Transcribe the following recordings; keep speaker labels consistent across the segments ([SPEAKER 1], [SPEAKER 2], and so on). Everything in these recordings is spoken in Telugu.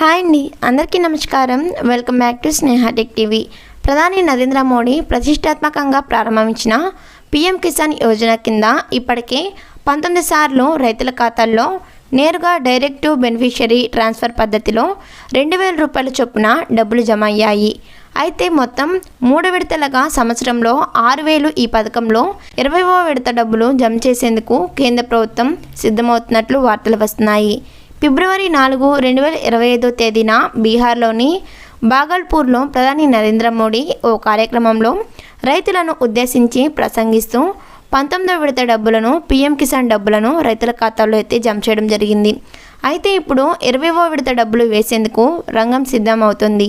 [SPEAKER 1] హాయ్ అండి. అందరికీ నమస్కారం. Welcome back to Sneha tech TV. ప్రధాని నరేంద్ర మోడీ ప్రతిష్టాత్మకంగా ప్రారంభించిన పీఎం కిసాన్ యోజన కింద ఇప్పటికే పంతొమ్మిది సార్లు రైతుల ఖాతాల్లో నేరుగా డైరెక్ట్ బెనిఫిషరీ ట్రాన్స్ఫర్ పద్ధతిలో రెండు వేల రూపాయల చొప్పున డబ్బులు జమ అయ్యాయి. అయితే మొత్తం మూడు విడతలుగా సంవత్సరంలో ఆరు వేలు ఈ పథకంలో ఇరవైవ విడత డబ్బులు జమ చేసేందుకు కేంద్ర ప్రభుత్వం సిద్ధమవుతున్నట్లు వార్తలు వస్తున్నాయి. ఫిబ్రవరి నాలుగు రెండు వేల ఇరవై ఐదో తేదీన బీహార్లోని బాగల్పూర్లో ప్రధాని నరేంద్ర మోడీ ఓ కార్యక్రమంలో రైతులను ఉద్దేశించి ప్రసంగిస్తూ పంతొమ్మిదో విడత డబ్బులను పీఎం కిసాన్ డబ్బులను రైతుల ఖాతాల్లో అయితే జమ చేయడం జరిగింది. అయితే ఇప్పుడు ఇరవైవ విడత డబ్బులు వేసేందుకు రంగం సిద్ధమవుతుంది.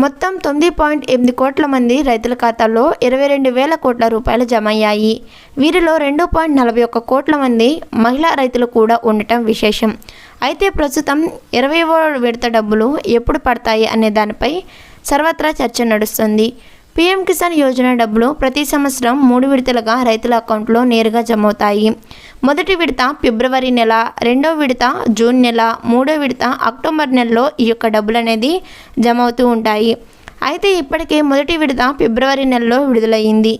[SPEAKER 1] మొత్తం తొమ్మిది పాయింట్ ఎనిమిది కోట్ల మంది రైతుల ఖాతాల్లో ఇరవై రెండు వేల కోట్ల రూపాయలు జమ అయ్యాయి వీరిలో రెండు పాయింట్ నలభై ఒక్క కోట్ల మంది మహిళా రైతులు కూడా ఉండటం విశేషం. అయితే ప్రస్తుతం ఇరవై విడత డబ్బులు ఎప్పుడు పడతాయి అనే దానిపై సర్వత్రా చర్చ నడుస్తుంది. పీఎం కిసాన్ యోజన డబ్బులు ప్రతి సంవత్సరం మూడు విడతలుగా రైతుల అకౌంట్లో నేరుగా జమ అవుతాయి మొదటి విడత ఫిబ్రవరి నెల రెండో విడత జూన్ నెల మూడో విడత అక్టోబర్ నెలలో ఈ యొక్క డబ్బులు అనేది జమ అవుతూ ఉంటాయి. అయితే ఇప్పటికే మొదటి విడత ఫిబ్రవరి నెలలో విడుదలయ్యింది.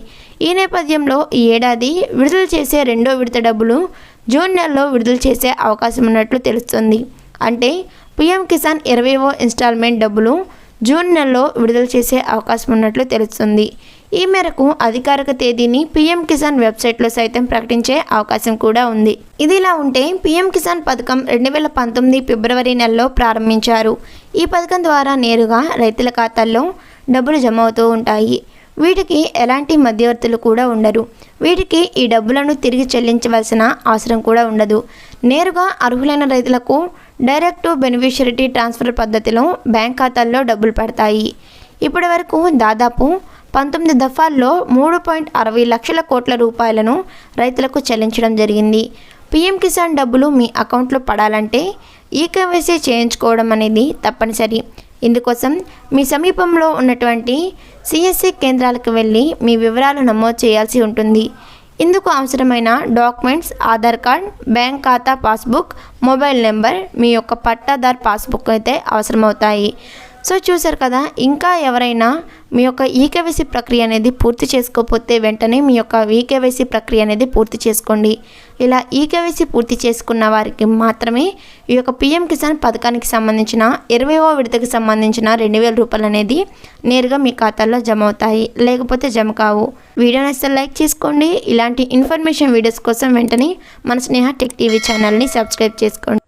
[SPEAKER 1] ఈ నేపథ్యంలో ఈ ఏడాది విడుదల చేసే రెండో విడత డబ్బులు జూన్ నెలలో విడుదల చేసే అవకాశం ఉన్నట్లు తెలుస్తుంది. అంటే పీఎం కిసాన్ ఇరవైవో ఇన్స్టాల్మెంట్ డబ్బులు జూన్ నెలలో విడుదల చేసే అవకాశం ఉన్నట్లు తెలుస్తుంది. ఈ మేరకు అధికారిక తేదీని పీఎం కిసాన్ వెబ్సైట్లో సైతం ప్రకటించే అవకాశం కూడా ఉంది. ఇది ఇలా ఉంటే పీఎం కిసాన్ పథకం రెండు వేల పంతొమ్మిది ఫిబ్రవరి నెలలో ప్రారంభించారు. ఈ పథకం ద్వారా నేరుగా రైతుల ఖాతాల్లో డబ్బులు జమ అవుతూ ఉంటాయి. వీటికి ఎలాంటి మధ్యవర్తులు కూడా ఉండరు. వీటికి ఈ డబ్బులను తిరిగి చెల్లించవలసిన అవసరం కూడా ఉండదు. నేరుగా అర్హులైన రైతులకు డైరెక్ట్ బెనిఫిషరిటీ ట్రాన్స్ఫర్ పద్ధతిలో బ్యాంక్ ఖాతాల్లో డబ్బులు పడతాయి. ఇప్పటి వరకు దాదాపు పంతొమ్మిది దఫాల్లో మూడు పాయింట్ అరవై లక్షల కోట్ల రూపాయలను రైతులకు చెల్లించడం జరిగింది. పీఎం కిసాన్ డబ్బులు మీ అకౌంట్లో పడాలంటే ఈ కేవైసీ చేయించుకోవడం అనేది తప్పనిసరి. ఇందుకోసం మీ సమీపంలో ఉన్నటువంటి సిఎస్సి కేంద్రాలకు వెళ్ళి మీ వివరాలు నమోదు చేయాల్సి ఉంటుంది. ఇందుకు అవసరమైన డాక్యుమెంట్స్ ఆధార్ కార్డ్ బ్యాంక్ ఖాతా పాస్బుక్ మొబైల్ నెంబర్ మీ యొక్క పట్టాదార్ పాస్బుక్ అయితే అవసరమవుతాయి. సో చూసారు కదా ఇంకా ఎవరైనా మీ యొక్క ఈకేవైసీ ప్రక్రియ అనేది పూర్తి చేసుకోకపోతే వెంటనే మీ యొక్క ఈకేవైసీ ప్రక్రియ అనేది పూర్తి చేసుకోండి. ఇలా ఈకేవైసీ పూర్తి చేసుకున్న వారికి మాత్రమే ఈ యొక్క పిఎం కిసాన్ పథకానికి సంబంధించిన ఇరవైవ విడతకి సంబంధించిన రెండు వేల రూపాయలు అనేది నేరుగా మీ ఖాతాల్లో జమ అవుతాయి. లేకపోతే జమ కావు. వీడియోని అసలు లైక్ చేసుకోండి. ఇలాంటి ఇన్ఫర్మేషన్ వీడియోస్ కోసం వెంటనే మన స్నేహ టెక్ టీవీ ఛానల్ని సబ్స్క్రైబ్ చేసుకోండి.